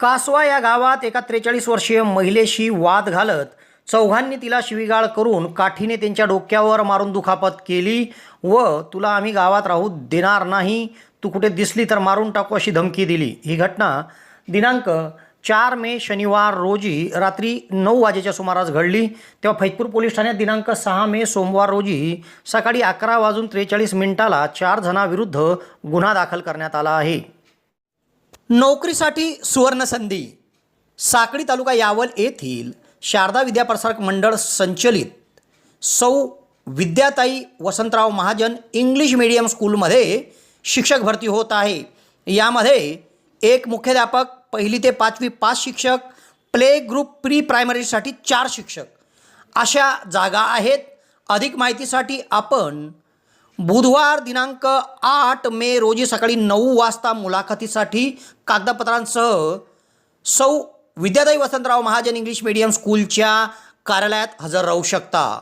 कासवा या गावात एका त्रेचाळीस वर्षीय महिलेशी वाद घालत चौघांनी तिला शिवीगाळ करून काठीने त्यांच्या डोक्यावर मारून दुखापत केली व तुला आम्ही गावात राहू देणार नाही तू कुठे दिसली तर मारून टाकू अशी धमकी दिली. ही घटना दिनांक चार मे शनिवार रोजी रात्री नऊ वाजेच्या सुमारास घडली. तेव्हा फैजपूर पोलीस ठाण्यात दिनांक सहा मे सोमवार रोजी सकाळी अकरा वाजून त्रेचाळीस मिनिटाला चार जणांविरुद्ध गुन्हा दाखल करण्यात आला आहे. नोकरीसाठी सुवर्णसंधी. साखळी तालुका यावल येथील शारदा विद्याप्रसारक मंडळ संचलित सौ विद्याताई वसंतराव महाजन इंग्लिश मीडियम स्कूलमध्ये शिक्षक भरती होत आहे. यामध्ये एक मुख्याध्यापक पहिली ते पाचवी पाच शिक्षक प्ले ग्रुप प्री प्रायमरीसाठी चार शिक्षक. अशा जागा आहेत. अधिक माहितीसाठी आपण बुधवार दिनांक आठ मे रोजी सकाळी नऊ वाजता मुलाखतीसाठी कागदपत्रांसह सौ विद्यादाई वसंतराव महाजन इंग्लिश मीडियम स्कूलच्या कार्यालयात हजर राहू शकता.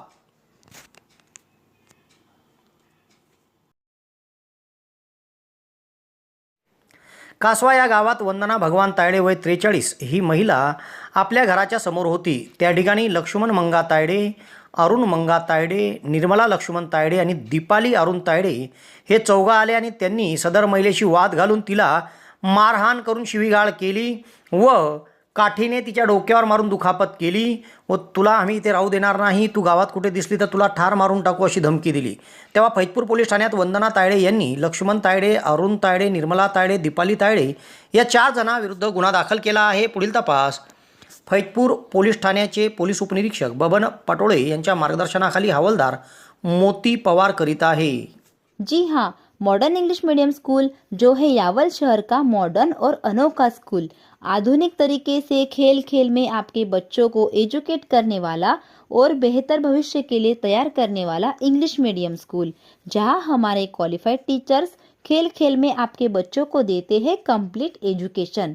कासवा या गावात वंदना भगवान तायडे वय त्रेचाळीस ही महिला आपल्या घराच्या समोर होती. त्या ठिकाणी लक्ष्मण मंगा तायडे अरुण मंगा तायडे निर्मला लक्ष्मण तायडे आणि दीपाली अरुण तायडे हे चौघा आले आणि त्यांनी सदर महिलेशी वाद घालून तिला मारहाण करून शिवीगाळ केली व काठीने तिच्या डोक्यावर मारून दुखापत केली व तुला आम्ही इथे राहू देणार नाही तू गावात कुठे दिसली तर तुला ठार मारून टाकू अशी धमकी दिली. तेव्हा फैजपूर पोलीस ठाण्यात वंदना तायडे यांनी लक्ष्मण तायडे अरुण तायडे निर्मला तायडे दीपाली तायडे या चार जणांविरुद्ध गुन्हा दाखल केला आहे. पुढील तपास फैजपूर पोलीस ठाण्याचे पोलीस उपनिरीक्षक बबन पटोळे यांच्या मार्गदर्शनाखाली हवालदार मोती पवार करीत आहे. जी हाँ मॉडर्न इंग्लिश मीडियम स्कूल जो है यावल शहर का मॉडर्न और अनोखा स्कूल आधुनिक तरीके से खेल खेल में आपके बच्चों को एजुकेट करने वाला और बेहतर भविष्य के लिए तैयार करने वाला इंग्लिश मीडियम स्कूल जहाँ हमारे क्वालिफाइड टीचर्स खेल खेल में आपके बच्चों को देते हैं कंप्लीट एजुकेशन